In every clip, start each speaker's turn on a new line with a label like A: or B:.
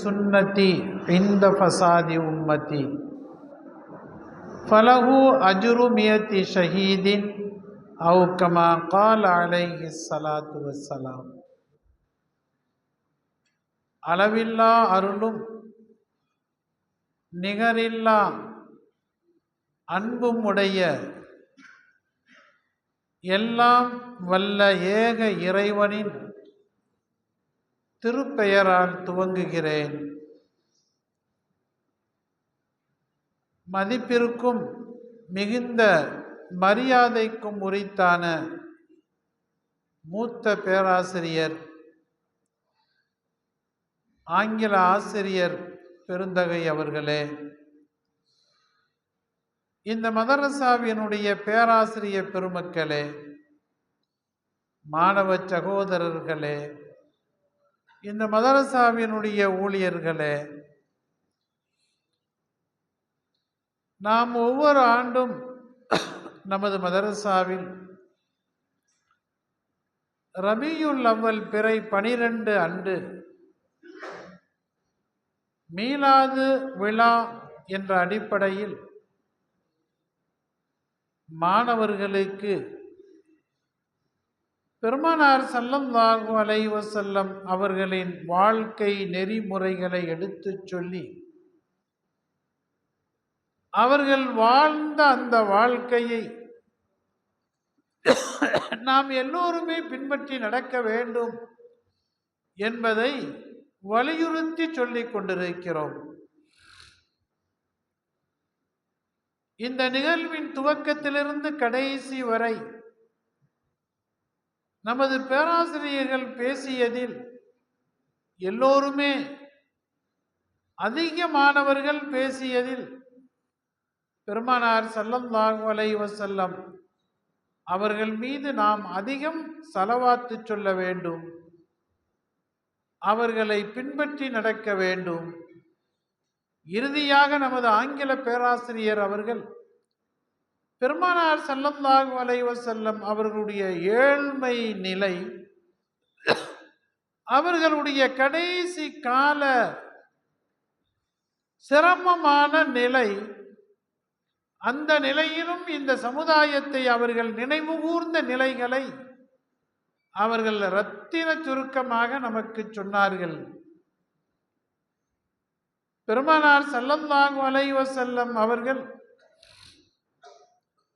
A: சுன்னதி இந்த ஃபசாதி உம்மதி. ஃபலஹு அஜுரு மியத்தி ஷஹீதின் அவு கமா கால் அலைஹி சலாத்து வசலாம் அளவில்லா அருளும் நிகரில்லா அன்பும் உடைய எல்லாம் வல்ல ஏக இறைவனின் திருப்பெயரால் துவங்குகிறேன். மதிப்பிற்கும் மிகுந்த மரியாதைக்கும் உரித்தான மூத்த பேராசிரியர் ஆங்கில ஆசிரியர் பெருந்தகை அவர்களே. இந்த மதரசாவினுடைய பேராசிரியர் பெருமக்களே மாணவ சகோதரர்களே இந்த மதரசாவினுடைய ஊழியர்களே நாம் ஒவ்வொரு ஆண்டும் நமது மதரசாவில் ரபியுல் அவ்வல் பிறை பனிரெண்டு அன்று மீலாது விழா என்ற அடிப்படையில் மாணவர்களுக்கு பெருமானார் சல்லல்லாஹு அலை செல்லம் அவர்களின் வாழ்க்கை நெறிமுறைகளை எடுத்துச் சொல்லி அவர்கள் வாழ்ந்த அந்த வாழ்க்கையை நாம் எல்லோருமே பின்பற்றி நடக்க வேண்டும் என்பதை வலியுறுத்தி சொல்லிக் கொண்டிருக்கிறோம். இந்த நிகழ்வின் துவக்கத்திலிருந்து கடைசி வரை நமது பேராசிரியர்கள் பேசியதில் எல்லோருமே அதிக மாணவர்கள் பேசியதில் பெருமானார் சல்லல்லாஹு அலைஹி வஸல்லம் அவர்கள் மீது நாம் அதிகம் செலவாத்து சொல்ல வேண்டும். அவர்களை பின்பற்றி நடக்க வேண்டும். இறுதியாக நமது ஆங்கில பேராசிரியர் அவர்கள் பெருமானார் சல்லல்லாஹு அலைஹி செல்லம் அவர்களுடைய ஏழ்மை நிலை அவர்களுடைய கடைசி கால சிரமமான நிலை அந்த நிலையிலும் இந்த சமுதாயத்தை அவர்கள் நினைவுகூர்ந்த நிலைகளை அவர்கள் ரத்தின சுருக்கமாக நமக்கு சொன்னார்கள். பெருமானார் சல்லல்லாஹு அலைஹி செல்லம் அவர்கள்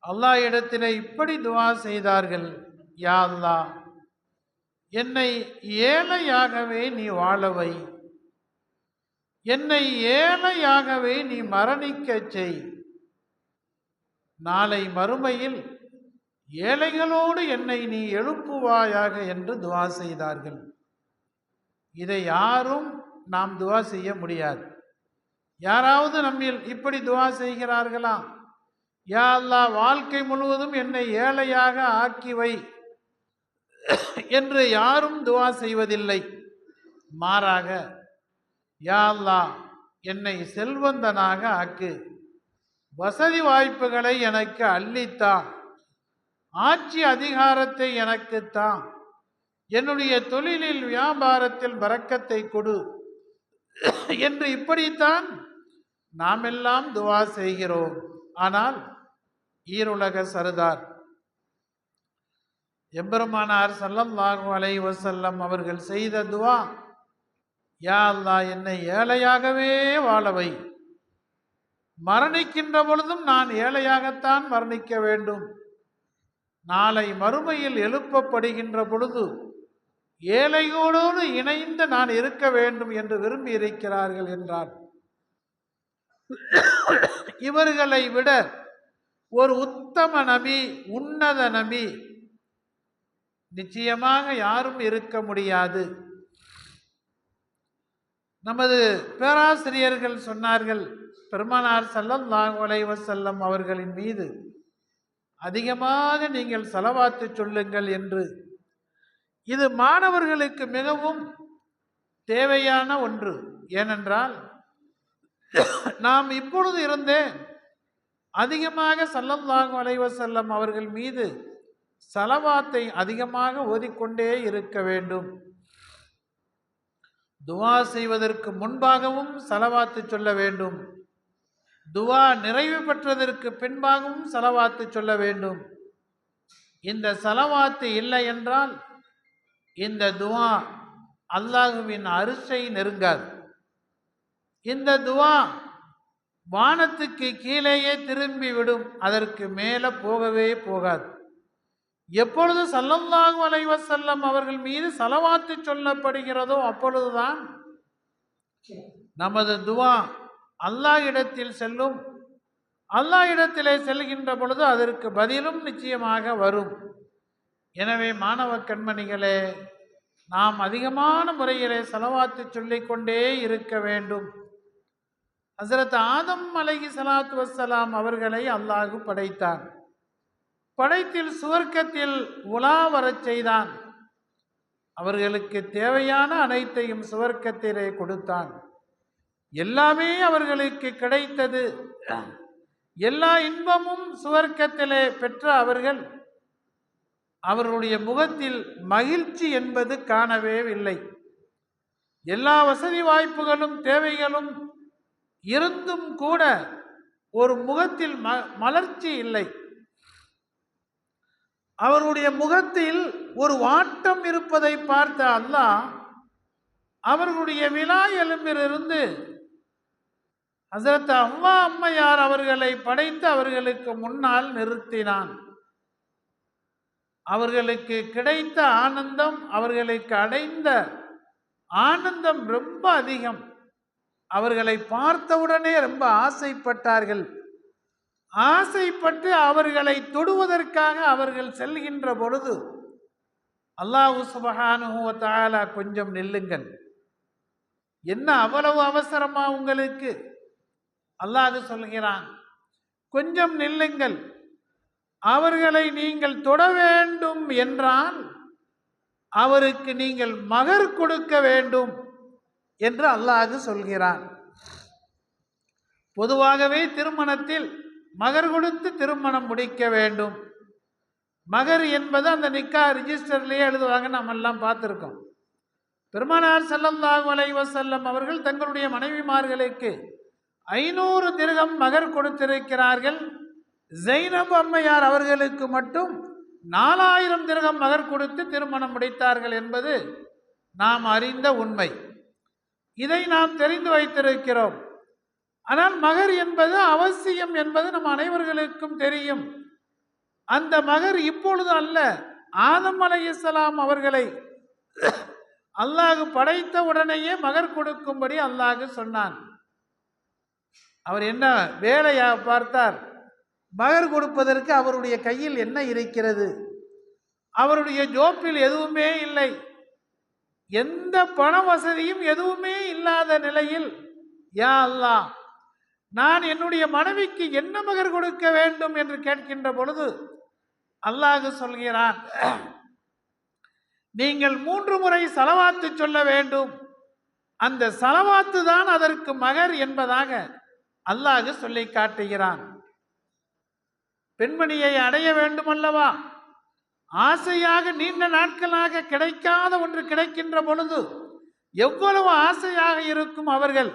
A: அல்லாஹ் இடத்திலே இப்படி துவா செய்தார்கள் யா அல்லா என்னை ஏழையாகவே நீ வாழவை என்னை ஏழையாகவே நீ மரணிக்கச் செய். நாளை மறுமையில் ஏழைகளோடு என்னை நீ எழுப்புவாயாக என்று துவா செய்தார்கள். இதை யாரும் நாம் துவா செய்ய முடியாது. யாராவது நம்மில் இப்படி துவா செய்கிறார்களா? யா அல்லா வாழ்க்கை முழுவதும் என்னை ஏழையாக ஆக்கி வை என்று யாரும் துவா செய்வதில்லை. மாறாக யா அல்லா என்னை செல்வந்தனாக ஆக்கு. வசதி வாய்ப்புகளை எனக்கு அள்ளித்தான் ஆட்சி அதிகாரத்தை எனக்குத்தான் என்னுடைய தொழிலில் வியாபாரத்தில் வரக்கத்தை கொடு. என்று இப்படித்தான் நாமெல்லாம் துவா செய்கிறோம். ஆனால் ஈருலக சரதார். எம்பெருமானார் சல்லல்லாஹு அலை வசல்லம் அவர்கள் செய்த துவா யா அல்லா என்னை ஏழையாகவே வாழவை மரணிக்கின்ற பொழுதும் நான் ஏழையாகத்தான் மரணிக்க வேண்டும். நாளை மறுமையில் எழுப்பப்படுகின்ற பொழுது ஏழைகளோடு இணைந்து நான் இருக்க வேண்டும் என்று விரும்பி இருக்கிறார்கள் என்றார். இவர்களை விட ஒரு உத்தம நபி உன்னத நபி. நிச்சயமாக யாரும் இருக்க முடியாது. நமது பேராசிரியர்கள் சொன்னார்கள் பெருமானார் செல்லம் அலைஹி செல்லம் அவர்களின் மீது அதிகமாக நீங்கள் செலவாத்து சொல்லுங்கள் என்று. இது மாணவர்களுக்கு மிகவும் தேவையான ஒன்று. ஏனென்றால் நாம் இப்பொழுது இருந்தே அதிகமாக சல்லல்லாஹு அலைவசல்லம் அவர்கள் மீது சலவாத்தை அதிகமாக ஓதிக்கொண்டே இருக்க வேண்டும். துவா செய்வதற்கு முன்பாகவும் சலவாத்து சொல்ல வேண்டும். துவா நிறைவு பெற்றதற்கு பின்பாகவும் சலவாத்து சொல்ல வேண்டும். இந்த சலவாத்து இல்லை என்றால் இந்த துவா அல்லாஹுவின் அரிசை நெருங்காது. இந்த துவா வானத்துக்கு கீழேயே திரும்பி விடும். அதற்கு மேலே போகவே போகாது. எப்பொழுது சல்லல்லாஹு அலைவ செல்லம் அவர்கள் மீது செலவாத்து சொல்லப்படுகிறதோ அப்பொழுதுதான் நமது துவா அல்லாஹ் இடத்தில் செல்லும். அல்லாஹ் இடத்திலே செல்கின்ற பொழுது அதற்கு பதிலும் நிச்சயமாக வரும். எனவே மாணவ கண்மணிகளே நாம் அதிகமான முறையிலே செலவாத்து சொல்லிக்கொண்டே இருக்க வேண்டும். ஹசரத் ஆதம் அலைஹி சலாத்து வஸ்ஸலாம் அவர்களை அல்லாஹு படைத்தான். படைத்தில் சுவர்க்கத்தில் உலா வரச் செய்தான். அவர்களுக்கு தேவையான அனைத்தையும் சுவர்க்கத்திலே கொடுத்தான். எல்லாமே அவர்களுக்கு கிடைத்தது. எல்லா இன்பமும் சுவர்க்கத்திலே பெற்ற அவர்கள் அவர்களுடைய முகத்தில் மகிழ்ச்சி என்பது காணவே இல்லை. எல்லா வசதி வாய்ப்புகளும் தேவைகளும் இருந்தும் கூட ஒரு முகத்தில் ம மலர்ச்சி இல்லை. அவருடைய முகத்தில் ஒரு வாட்டம் இருப்பதை பார்த்த அல்லாஹ் அவர்களுடைய விழா எலும்பிலிருந்து ஹசரத் அவ்வா அம்மையார் அவர்களை படைத்து அவர்களுக்கு முன்னால் நிறுத்தினான். அவர்களுக்கு கிடைத்த ஆனந்தம் அவர்களுக்கு அடைந்த ஆனந்தம் ரொம்ப அதிகம். அவர்களை பார்த்தவுடனே ரொம்ப ஆசைப்பட்டார்கள். ஆசைப்பட்டு அவர்களை தொடுவதற்காக அவர்கள் செல்கின்ற பொழுது அல்லாஹு சுபஹானுவத்தாலா கொஞ்சம் நில்லுங்கள். என்ன அவ்வளவு அவசரமா உங்களுக்கு? அல்லாஹ் சொல்கிறான் கொஞ்சம் நில்லுங்கள். அவர்களை நீங்கள் தொட வேண்டும் என்றால் அவருக்கு நீங்கள் மகர் கொடுக்க வேண்டும். என்று அல்லாஹ் சொல்கிறான். பொதுவாகவே திருமணத்தில் மகர் கொடுத்து திருமணம் முடிக்க வேண்டும். மகர் என்பது அந்த நிக்கா ரிஜிஸ்டர்லேயே எழுதுவாங்க நம்ம எல்லாம் பார்த்துருக்கோம். பெருமானார் ஸல்லல்லாஹு அலைஹி அவர்கள் தங்களுடைய மனைவிமார்களுக்கு ஐநூறு திருகம் மகர் கொடுத்திருக்கிறார்கள். ஜெய்னப் அம்மையார் அவர்களுக்கு மட்டும் நாலாயிரம் திருகம் மகர் கொடுத்து திருமணம் முடித்தார்கள் என்பது நாம் அறிந்த உண்மை. இதை நாம் தெரிந்து வைத்திருக்கிறோம். ஆனால் மகர் என்பது அவசியம் என்பது நம் அனைவர்களுக்கும் தெரியும். அந்த மகர் இப்பொழுது அல்ல ஆதம் அலைஹிஸ்ஸலாம் அவர்களை அல்லாஹ் படைத்த உடனேயே மகர் கொடுக்கும்படி அல்லாஹு சொன்னான். அவர் என்ன வேலையா பார்த்தார்? மகர் கொடுப்பதற்கு அவருடைய கையில் என்ன இருக்கிறது? அவருடைய ஜோப்பில் எதுவுமே இல்லை. எந்த பண வசதியும் எதுவுமே இல்லாத நிலையில் யா அல்லாஹ் நான் என்னுடைய மனைவிக்கு என்ன மகர் கொடுக்க வேண்டும் என்று கேட்கின்ற பொழுது அல்லாஹு சொல்கிறான் நீங்கள் மூன்று முறை சலவாத்து சொல்ல வேண்டும். அந்த சலவாத்து தான் அதற்கு மகர் என்பதாக அல்லாஹு சொல்லி காட்டுகிறான். பெண்மணியை அடைய வேண்டும் அல்லவா ஆசையாக நீண்ட நாட்களாக கிடைக்காத ஒன்று கிடைக்கின்ற பொழுது எவ்வளவு ஆசையாக இருக்கும் அவர்கள்?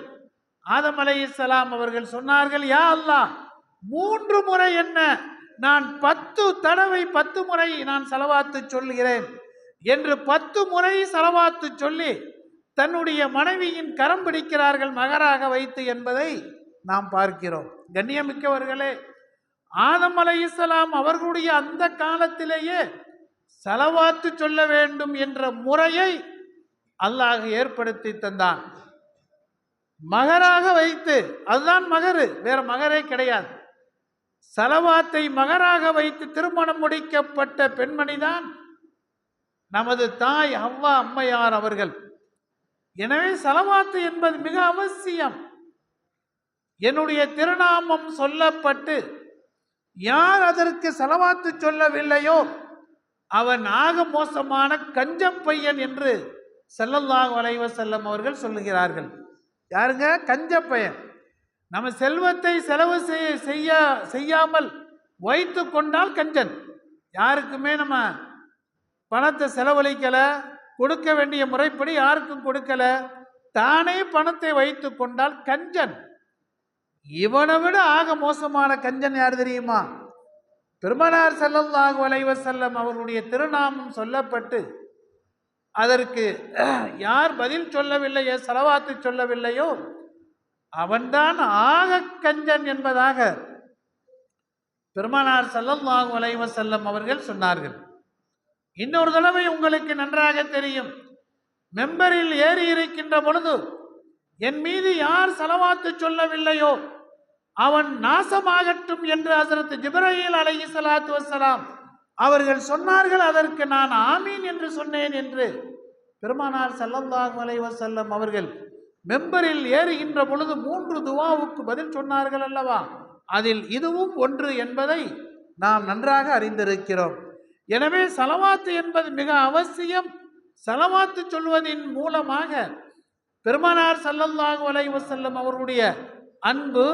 A: ஆதம் அலைஹிஸ்ஸலாம் அவர்கள் சொன்னார்கள் யா அல்லா மூன்று முறை என்ன? நான் பத்து தடவை பத்து முறை நான் செலவாத்து சொல்கிறேன் என்று பத்து முறை செலவாத்து சொல்லி தன்னுடைய மனைவியின் கரம் பிடிக்கிறார்கள் மகராக வைத்து என்பதை நாம் பார்க்கிறோம். கண்ணியமிக்கவர்களே ஆதம் அலைஹிஸ்ஸலாம் அவர்களுடைய அந்த காலத்திலேயே செலவாத்து சொல்ல வேண்டும் என்ற முறையை அல்லாஹ் ஏற்படுத்தி தந்தான். மகராக வைத்து அதுதான் மகரு வேற மகரே கிடையாது. செலவாத்தை மகராக வைத்து திருமணம் முடிக்கப்பட்ட பெண்மணிதான் நமது தாய் அவ்வா அம்மையார் அவர்கள். எனவே செலவாத்து என்பது மிக அவசியம். என்னுடைய திருநாமம் சொல்லப்பட்டு யார் அதற்கு செலவாத்து சொல்லவில்லையோ அவன் ஆக மோசமான கஞ்சம் பையன் என்று ஸல்லல்லாஹு வளைவ செல்லம் அவர்கள் சொல்லுகிறார்கள். யாருங்க? கஞ்ச பையன். நம்ம செல்வத்தை செலவு செய்ய செய்ய செய்யாமல் வைத்து கொண்டால் கஞ்சன். யாருக்குமே நம்ம பணத்தை செலவழிக்கலை கொடுக்க வேண்டிய முறைப்படி யாருக்கும் கொடுக்கல. தானே பணத்தை வைத்து கொண்டால் கஞ்சன். இவனை விட ஆக மோசமான கஞ்சன் யார் தெரியுமா? பெருமனார் ஸல்லல்லாஹு அலைஹி செல்லம் அவர்களுடைய திருநாமம் சொல்லப்பட்டு அதற்கு யார் பதில் சொல்லவில்லையோ செலவாத்து சொல்லவில்லையோ அவன்தான் ஆக கஞ்சன் என்பதாக பெருமானார் ஸல்லல்லாஹு அலைஹி செல்லம் அவர்கள் சொன்னார்கள். இன்னொரு தடவை உங்களுக்கு நன்றாக தெரியும். மெம்பரில் ஏறி இருக்கின்ற பொழுது என் மீது யார் செலவாத்து சொல்லவில்லையோ அவன் நாசமாகட்டும் என்று ஹசரத் ஜிப்ரஹீல் அலஹி சலாத்து வசலாம் அவர்கள் சொன்னார்கள் அதற்கு நான் ஆமீன் என்று சொன்னேன் என்று. பெருமானார் ஸல்லல்லாஹு வலைவசல்லம் அவர்கள் மெம்பரில் ஏறுகின்ற பொழுது மூன்று துவாவுக்கு பதில் சொன்னார்கள் அல்லவா? அதில் இதுவும் ஒன்று என்பதை நாம் நன்றாக அறிந்திருக்கிறோம். எனவே சலவாத்து என்பது மிக அவசியம். சலவாத்து சொல்வதின் மூலமாக பெருமானார் ஸல்லல்லாஹு வலைவசல்லம் அவர்களுடைய அன்பு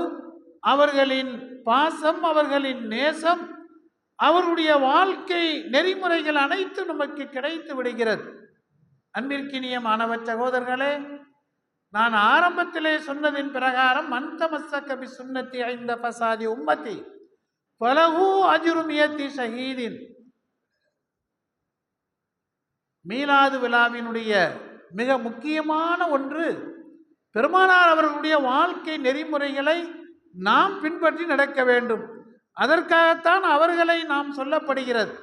A: அவர்களின் பாசம் அவர்களின் நேசம் அவருடைய வாழ்க்கை நெறிமுறைகள் அனைத்து நமக்கு கிடைத்து விடுகிறது. அன்பிற்கினிய மாணவ சகோதரர்களே நான் ஆரம்பத்திலே சொன்னதின் பிரகாரம் மந்தமசக்க சுண்ணத்தி ஐந்த பசாதி உம்மத்தி பலகு அஜுருமியத்தி ஷஹீதின். மீலாது விழாவினுடைய மிக முக்கியமான ஒன்று பெருமானார் அவர்களுடைய வாழ்க்கை நெறிமுறைகளை நாம் பின்பற்றி நடக்க வேண்டும். அதற்காகத்தான் அவர்களை நாம் சொல்லப்படுகிறது.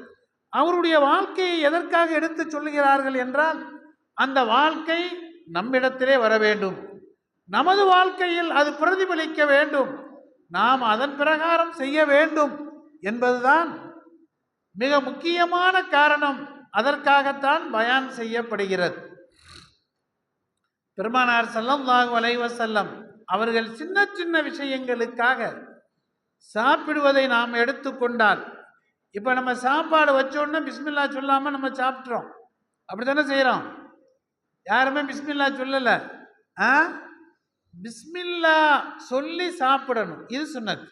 A: அவருடைய வாழ்க்கையை எதற்காக எடுத்து சொல்லுகிறார்கள் என்றால் அந்த வாழ்க்கை நம்மிடத்திலே வர வேண்டும். நமது வாழ்க்கையில் அது பிரதிபலிக்க வேண்டும். நாம் அதன் பிரகாரம் செய்ய வேண்டும் என்பதுதான் மிக முக்கியமான காரணம். அதற்காகத்தான் பயான் செய்யப்படுகிறது. பெருமானார் செல்லம் ஸல்லல்லாஹு வலைவ செல்லம் அவர்கள் சின்ன சின்ன விஷயங்களுக்காக சாப்பிடுவதை நாம் எடுத்துக்கொண்டால் இப்போ நம்ம சாப்பாடு வச்சோன்னா பிஸ்மில்லா சொல்லாமல் நம்ம சாப்பிட்றோம் அப்படி தானே செய்கிறோம் யாருமே பிஸ்மில்லா சொல்லலை. ஆ? பிஸ்மில்லா சொல்லி சாப்பிடணும். இது சொன்னது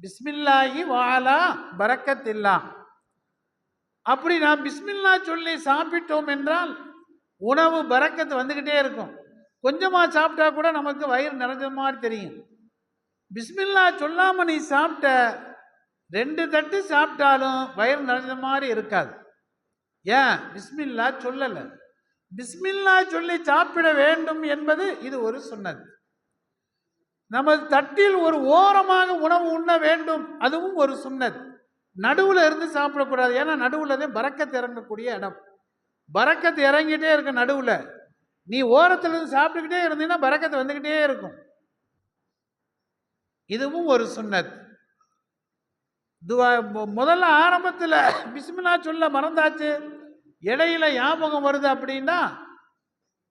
A: பிஸ்மில்லாஹி வாலா பறக்கத்தில்லா அப்படி நாம் பிஸ்மில்லா சொல்லி சாப்பிட்டோம் என்றால் உணவு பறக்கத்து வந்துக்கிட்டே இருக்கும். கொஞ்சமாக சாப்பிட்டா கூட நமக்கு வயிறு நிறைஞ்ச மாதிரி தெரியும். பிஸ்மில்லா சொல்லாமல் நீ சாப்பிட்ட ரெண்டு தட்டு சாப்பிட்டாலும் வயிறு நிறைஞ்ச மாதிரி இருக்காது. ஏன்? பிஸ்மில்லா சொல்லலை. பிஸ்மில்லா சொல்லி சாப்பிட வேண்டும் என்பது இது ஒரு சொன்னது. நமது தட்டில் ஒரு ஓரமாக உணவு உண்ண வேண்டும் அதுவும் ஒரு சுன்னத். நடுவில் இருந்து சாப்பிடக்கூடாது. ஏன்னா நடுவில் தான் பறக்கத்து இறங்கக்கூடிய இடம். பறக்கத்து இறங்கிட்டே இருக்கும் நடுவில். நீ ஓரத்தில் இருந்து சாப்பிட்டுக்கிட்டே இருந்தீங்கன்னா பறக்கத்து வந்துக்கிட்டே இருக்கும். இதுவும் ஒரு சுண்ணத். துவா முதல்ல ஆரம்பத்தில் பிஸ்மில்லா சொல்ல மறந்தாச்சு. இடையில ஞாபகம் வருது அப்படின்னா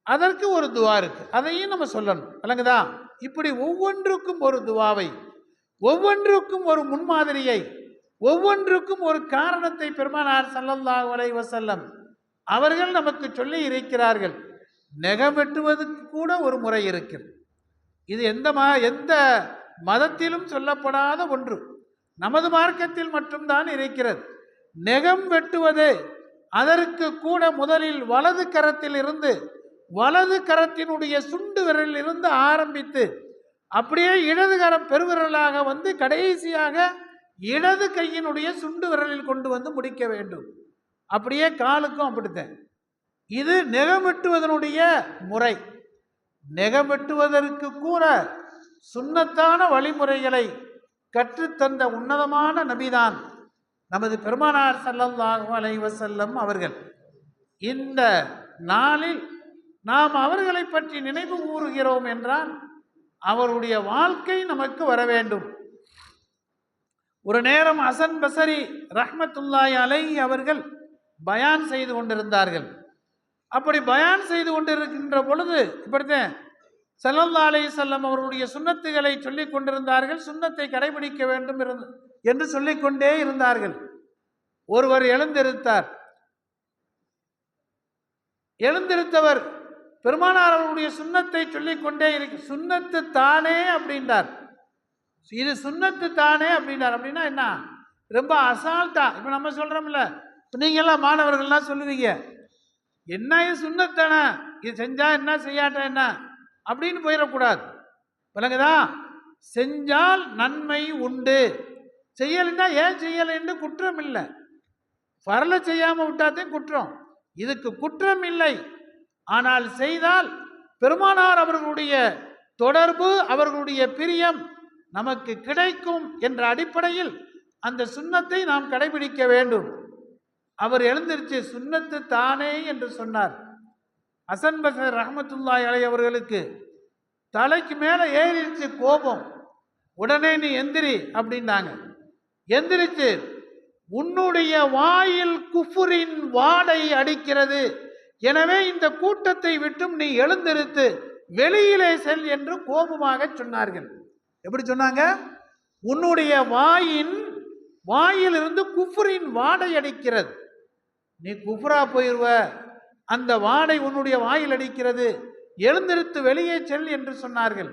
A: அதற்கு ஒரு துவா இருக்கு. அதையும் நம்ம சொல்லணும். விளங்குதா? இப்படி ஒவ்வொன்றுக்கும் ஒரு துவாவை ஒவ்வொன்றுக்கும் ஒரு முன்மாதிரியை ஒவ்வொன்றுக்கும் ஒரு காரணத்தை பெருமானார் ஸல்லல்லாஹு அலைஹி வஸல்லம் அவர்கள் நமக்கு சொல்லி இருக்கிறார்கள். நெகம் வெட்டுவதற்கு கூட ஒரு முறை இருக்கிறது. இது எந்த மா எந்த மதத்திலும் சொல்லப்படாத ஒன்று. நமது மார்க்கத்தில் மட்டும்தான் இருக்கிறது. நெகம் வெட்டுவது அதற்கு கூட முதலில் வலது கரத்தில் இருந்து வலது கரத்தினுடைய சுண்டு விரலில் இருந்து ஆரம்பித்து அப்படியே இடது கரம் பெருவிரலாக வந்து கடைசியாக இடது கையினுடைய சுண்டு விரலில் கொண்டு வந்து முடிக்க வேண்டும். அப்படியே காலுக்கும் அப்படித்தான். இது நெகவெட்டுவதனுடைய முறை. நெகம் கூற சுண்ணத்தான வழிமுறைகளை கற்றுத்தந்த உன்னதமான நபிதான் நமது பெருமானார் ஸல்லல்லாஹு அலைவசல்லம் அவர்கள். இந்த நாளில் நாம் அவர்களை பற்றி நினைவு கூறுகிறோம் என்றால் அவருடைய வாழ்க்கை நமக்கு வர வேண்டும். ஒரு நேரம் அசன் பசரி ரஹ்மத்துல்லாய் அலை அவர்கள் பயான் செய்து கொண்டிருந்தார்கள். அப்படி பயான் செய்து கொண்டிருக்கின்ற பொழுது இப்படித்தான். செல்லல்லா அலைஹி செல்லம் அவர்களுடைய சுன்னத்துகளை சொல்லிக் கொண்டிருந்தார்கள். சுன்னத்தை கடைபிடிக்க வேண்டும் இருந்து என்று சொல்லிக்கொண்டே இருந்தார்கள். ஒருவர் எழுந்திருத்தார். எழுந்திருத்தவர் பெருமானார் அவர்களுடைய சுன்னத்தை சொல்லிக்கொண்டே இருக்கு சுன்னத்து தானே அப்படின்றார். இது சுண்ணத்து தானே அப்படின்னார் அப்படின்னா என்ன? ரொம்ப அசால்ட்டா. இப்போ நம்ம சொல்கிறோம்ல நீங்கள்லாம் மாணவர்கள்லாம் சொல்லுவீங்க. என்ன இது இது செஞ்சா என்ன செய்யாட்டா என்ன? அப்படின்னு போயிடக்கூடாது. விளங்குதா? செஞ்சால் நன்மை உண்டு. செய்யலைன்னா ஏன் செய்யலைன்னு குற்றம் இல்லை. வரல செய்யாமல் விட்டாத்தையும் குற்றம். இதுக்கு குற்றம் இல்லை. ஆனால் செய்தால் பெருமானார் அவர்களுடைய தொடர்பு அவர்களுடைய பிரியம் நமக்கு கிடைக்கும் என்ற அடிப்படையில் அந்த சுண்ணத்தை நாம் கடைபிடிக்க வேண்டும். அவர் எழுந்திருச்சு சுண்ணத்து தானே என்று சொன்னார். அசன் பசர் ரஹமத்துல்லாய் அலை அவர்களுக்கு தலைக்கு மேலே ஏறிடுச்சு கோபம். உடனே நீ எந்திரி அப்படின்னாங்க. எந்திரிச்சு உன்னுடைய வாயில் குஃபுரின் வாடை அடிக்கிறது. எனவே இந்த கூட்டத்தை விட்டும் நீ எழுந்திருத்து வெளியிலே செல் என்று கோபமாக சொன்னார்கள். எப்படி சொன்னாங்க? உன்னுடைய வாயின் வாயிலிருந்து குஃபுரின் வாடை அடிக்கிறது. நீ குஃப்ரா போயிடுவ அந்த வாடை உன்னுடைய வாயில் அடிக்கிறது. எழுந்திருத்து வெளியே செல் என்று சொன்னார்கள்.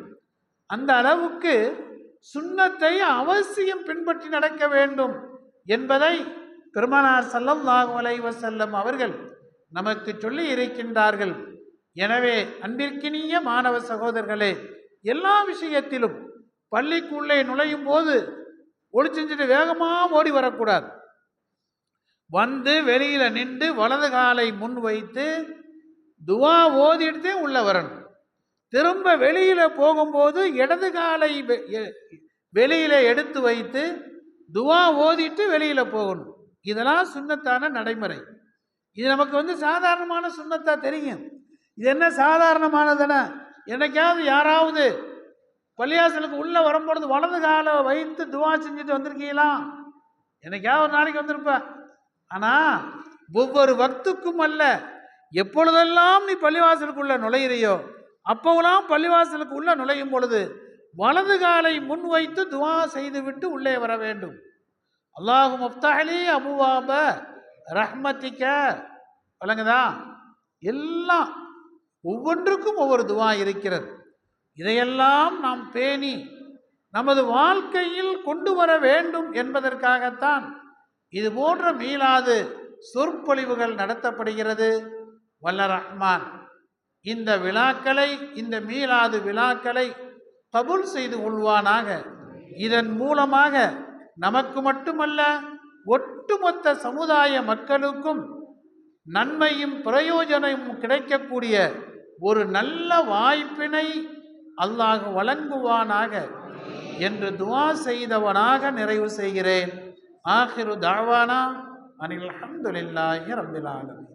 A: அந்த அளவுக்கு சுண்ணத்தை அவசியம் பின்பற்றி நடக்க வேண்டும் என்பதை பெருமனார் சல்லல்லாஹு அலைஹி செல்லம் அவர்கள் நமக்கு சொல்லி இருக்கின்றார்கள். எனவே அன்பிற்கினிய மாணவ சகோதரர்களே எல்லா விஷயத்திலும் பள்ளிக்குள்ளே நுழையும் போது ஒளி செஞ்சுட்டு வேகமாக ஓடி வரக்கூடாது. வந்து வெளியில் நின்று வலது காலை முன் வைத்து துவா ஓதிட்டு உள்ளே வரணும். திரும்ப வெளியில் போகும்போது இடது காலை வெ- எ- எடுத்து வைத்து துவா ஓதிட்டு வெளியில் போகணும். இதெல்லாம் சுண்ணத்தான நடைமுறை. இது நமக்கு வந்து சாதாரணமான சுண்ணத்தாக தெரியும். இது என்ன சாதாரணமானதுன்னா என்னைக்காவது யாராவது பள்ளியாசலுக்கு உள்ளே வரும்பொழுது வலது காலை வைத்து துவா செஞ்சுட்டு வந்திருக்கீங்களா? என்னைக்காவது ஒரு நாளைக்கு வந்திருப்பேன் ஆனால் ஒவ்வொரு வக்துக்கும் அல்ல. எப்பொழுதெல்லாம் நீ பள்ளிவாசலுக்குள்ள நுழையிறியோ அப்போவெல்லாம் பள்ளிவாசலுக்கு உள்ள நுழையும் பொழுது வலது காலை முன் வைத்து துவா செய்துவிட்டு உள்ளே வர வேண்டும். அல்லாஹு முஃப்தஹலி அபுவாப ரஹ்மத்திக்க வழங்குதா எல்லாம் ஒவ்வொன்றுக்கும் ஒவ்வொரு துவா இருக்கிறது. இதையெல்லாம் நாம் பேணி நமது வாழ்க்கையில் கொண்டு வர வேண்டும் என்பதற்காகத்தான் இது போன்ற மீளாது சொற்பொழிவுகள் நடத்தப்படுகிறது. வல்ல ரஹ்மான் இந்த விழாக்களை இந்த மீளாது விழாக்களை கபுல் செய்து கொள்வானாக. இதன் மூலமாக நமக்கு மட்டுமல்ல ஒட்டுமொத்த சமுதாய மக்களுக்கும் நன்மையும் பிரயோஜனமும் கிடைக்கக்கூடிய ஒரு நல்ல வாய்ப்பினை அல்லாஹ் வழங்குவானாக. என்று துவா செய்தவனாக நிறைவு செய்கிறேன். ஆஹிரு தாவானா அனில் அல்ஹம்துலில்லாஹி ரப்பில் ஆலமீன்